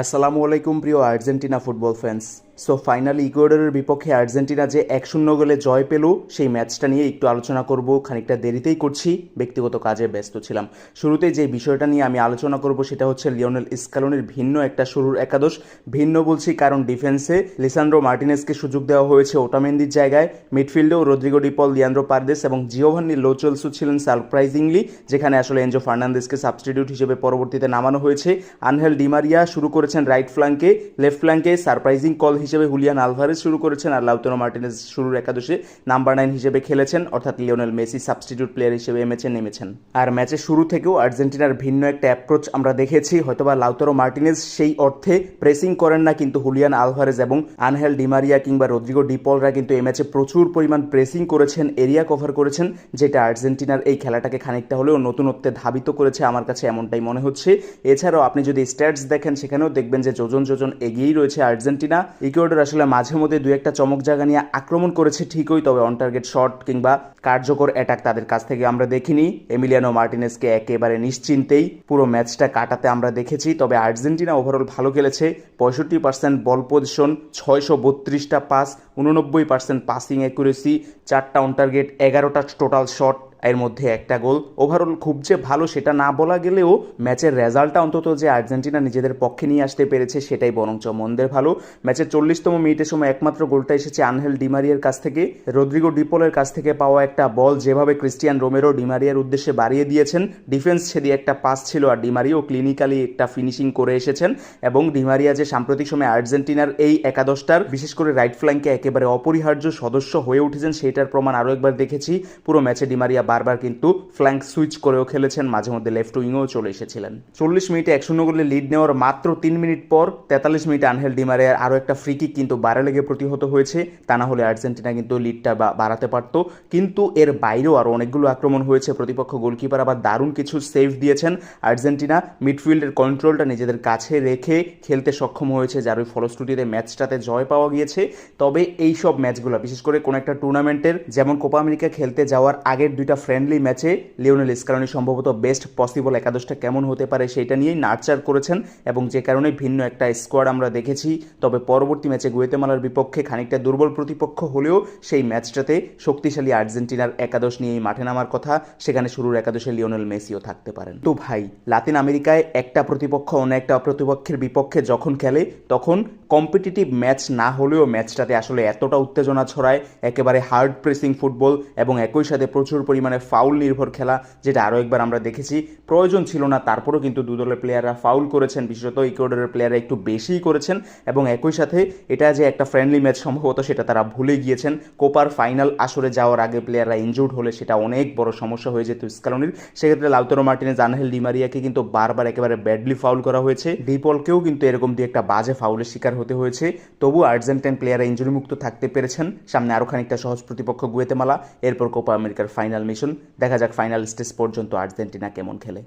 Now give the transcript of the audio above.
আসসালামু আলাইকুম প্রিয় Argentina football fans. So final ইকুয়েডরের বিপক্ষে আর্জেন্টিনা যে এক শূন্য গোলে জয় পেল, সেই ম্যাচটা নিয়ে একটু আলোচনা করব। খানিকটা দেরিতেই করছি, ব্যক্তিগত কাজে ব্যস্ত ছিলাম। শুরুতে যে বিষয়টা নিয়ে আমি আলোচনা করব, সেটা হচ্ছে লিওনেল ইস্কালনের ভিন্ন একটা শুরুর একাদশ। ভিন্ন বলছি কারণ ডিফেন্সে লিসান্ড্রো মার্টিনেসকে সুযোগ দেওয়া হয়েছে ওটামেন্দির জায়গায়। মিডফিল্ডেও Rodrigo De Paul Leandro Paredes এবং জিওভান্নি লোচলসু ছিলেন সারপ্রাইজিংলি, যেখানে আসলে এনজো ফার্নান্দেসকে সাবস্টিটিউট হিসেবে পরবর্তীতে নামানো হয়েছে। আনহেল ডিমারিয়া শুরু করেছেন রাইট ফ্ল্যাঙ্কে লেফট ফ্ল্যাঙ্কে সারপ্রাইজিং কল হুলিয়ান আলভারেজ শুরু করেছেন আর লাউতনো মার্টিনেজ শুরুর একাদশে নাম্বার নাইন হিসেবে খেলেছেন, অর্থাৎ লিওনেল মেসি সাবস্টিটিউট প্লেয়ার হিসেবে এমেছে নেমেছেন। আর ম্যাচের শুরু থেকেও আর্জেন্টিনার ভিন্ন একটা অ্যাপ্রোচ আমরা দেখেছি, হয়তোবা লাউতরো মার্টিনেজ সেই অর্থে প্রেসিং করেন না, কিন্তু হুলিয়ান আলভারেজ এবং আনহেল ডিমারিয়া কিংবা রদ্রিগো ডিপলরা কিন্তু এই ম্যাচে প্রচুর পরিমাণ প্রেসিং করেছেন, এরিয়া কভার করেছেন, যেটা আর্জেন্টিনার এই খেলাটাকে খানিকটা হলেও নতুনত্বে ধাবিত করেছে আমার কাছে এমনটাই মনে হচ্ছে। এছাড়াও আপনি যদি স্ট্যাটস দেখেন, সেখানেও দেখবেন যে যোজন যোজন এগিয়েই রয়েছে আর্জেন্টিনা। ইকুয়েডর আসলে মাঝে মধ্যে দু একটা চমক জায়গা নিয়ে আক্রমণ করেছে ঠিকই, তবে অন টার্গেট শট কিংবা কার্যকর অ্যাটাক তাদের কাছ থেকে আমরা দেখিনি। এমিলিয়ানো মার্টিনেসকে একেবারে নিশ্চিন্তেই পুরো ম্যাচটা কাটাতে আমরা দেখেছি, তবে আর্জেন্টিনা ওভারঅল ভালো খেলেছে। পঁয়ষট্টি পার্সেন্ট বল পজিশন ছয়শো বত্রিশটা পাস উননব্বই পার্সেন্ট পাসিং অ্যাকুরেসি চারটা অন টার্গেট এগারোটা টোটাল শট এর মধ্যে একটা গোল। ওভারঅল খুব যে ভালো সেটা না বলা গেলেও ম্যাচের রেজাল্টটা অন্তত যে আর্জেন্টিনা নিজেদের পক্ষে নিয়ে আসতে পেরেছে সেটাই বরঞ্চ মন্দের ভালো। ম্যাচের চল্লিশতম মিনিটের সময় একমাত্র গোলটা এসেছে আনহেল ডিমারিয়ার কাছ থেকে। রদ্রিগো ডিপোলের কাছ থেকে পাওয়া একটা বল যেভাবে ক্রিস্টিয়ান রোমেরো ডিমারিয়ার উদ্দেশ্যে বাড়িয়ে দিয়েছেন। ডিফেন্স ছেড়ে একটা পাস ছিল আর ডিমারিও ক্লিনিক্যালি একটা ফিনিশিং করে এসেছেন। এবং ডিমারিয়া যে সাম্প্রতিক সময়ে আর্জেন্টিনার এই একাদশটার, বিশেষ করে রাইট ফ্ল্যাঙ্কে একেবারে অপরিহার্য সদস্য হয়ে উঠেছেন, সেটার প্রমাণ আরও একবার দেখেছি। পুরো ম্যাচে ডিমারিয়া বারবার কিন্তু ফ্ল্যাঙ্ক সুইচ করেও খেলেছেন। মাঝে মধ্যে লেফট উইংও চলে এসেছিলেন। চল্লিশ মিনিটে এক শূন্য গোলে লিড নেওয়ার মাত্র তিন মিনিট পর তেতাল্লিশ মিনিটে আনহেল ডিমারিয়ার আরও একটা ফ্রি কিক কিন্তু বারে লেগে প্রতিহত হয়েছে। তা না হলে আর্জেন্টিনা কিন্তু লিডটা বাড়াতে পারত। কিন্তু এর বাইরেও আরও অনেকগুলো আক্রমণ হয়েছে। প্রতিপক্ষ গোলকিপার আবার দারুণ কিছু সেভ দিয়েছেন। আর্জেন্টিনা মিডফিল্ডের কন্ট্রোলটা নিজেদের কাছে রেখে খেলতে সক্ষম হয়েছে, যার ওই ফলশ্রুতিতে ম্যাচটাতে জয় পাওয়া গিয়েছে। তবে এই সব ম্যাচগুলো, বিশেষ করে কোনো একটা টুর্নামেন্টের যেমন কোপা আমেরিকা খেলতে যাওয়ার আগের দুইটা ফ্রেন্ডলি ম্যাচে লিওনেল স্কারনি সম্ভবত বেস্ট পসিবল একাদশটা কেমন হতে পারে সেটা নিয়েই নার্চার করেছেন এবং যে কারণে ভিন্ন একটা স্কোয়াড আমরা দেখেছি। তবে পরবর্তী ম্যাচে গুয়েতেমালার বিপক্ষে খানিকটা দুর্বল প্রতিপক্ষ হলেও সেই ম্যাচটাতে শক্তিশালী আর্জেন্টিনার একাদশ নিয়েই মাঠে নামার কথা। সেখানে শুরুর একাদশে লিওনেল মেসিও থাকতে পারেন। তো ভাই, লাতিন আমেরিকায় একটা প্রতিপক্ষ অন্য একটা প্রতিপক্ষের বিপক্ষে যখন খেলে, তখন কম্পিটিটিভ ম্যাচ না হলেও ম্যাচটাতে আসলে এতটা উত্তেজনা ছড়ায়। একেবারে হার্ড প্রেসিং ফুটবল এবং একই সাথে প্রচুর পরিমাণে ফাউল নির্ভর খেলা, যেটা আরও একবার আমরা দেখেছি। প্রয়োজন ছিল না, তারপরেও কিন্তু দু দলের প্লেয়াররা ফাউল করেছেন। বিশেষত ইকুয়েডরের প্লেয়াররা একটু বেশিই করেছেন। এবং একই সাথে এটা যে একটা ফ্রেন্ডলি ম্যাচ সম্ভবত, সেটা তারা ভুলে গিয়েছেন। কোপার ফাইনাল আসরে যাওয়ার আগে প্লেয়াররা ইনজুর্ড হলে সেটা অনেক বড় সমস্যা হয়ে যেত স্কালনির সেক্ষেত্রে লাউতরো মার্টিনেজ আনহেল ডিমারিয়াকে কিন্তু বারবার একেবারে ব্যাডলি ফাউল করা হয়েছে। ডিপলকেও কিন্তু এরকম দিয়ে একটা বাজে ফাউলের শিকার হতে হয়েছে। তবু আর্জেন্টাইন প্লেয়াররা ইঞ্জুরি মুক্ত থাকতে পেরেছেন। সামনে আরও খানিকটা সহজ প্রতিপক্ষ গুয়েতেমালা, এরপর কোপা আমেরিকার ফাইনাল মিশন দেখা যাক ফাইনাল স্টেজ পর্যন্ত আর্জেন্টিনা কেমন খেলে।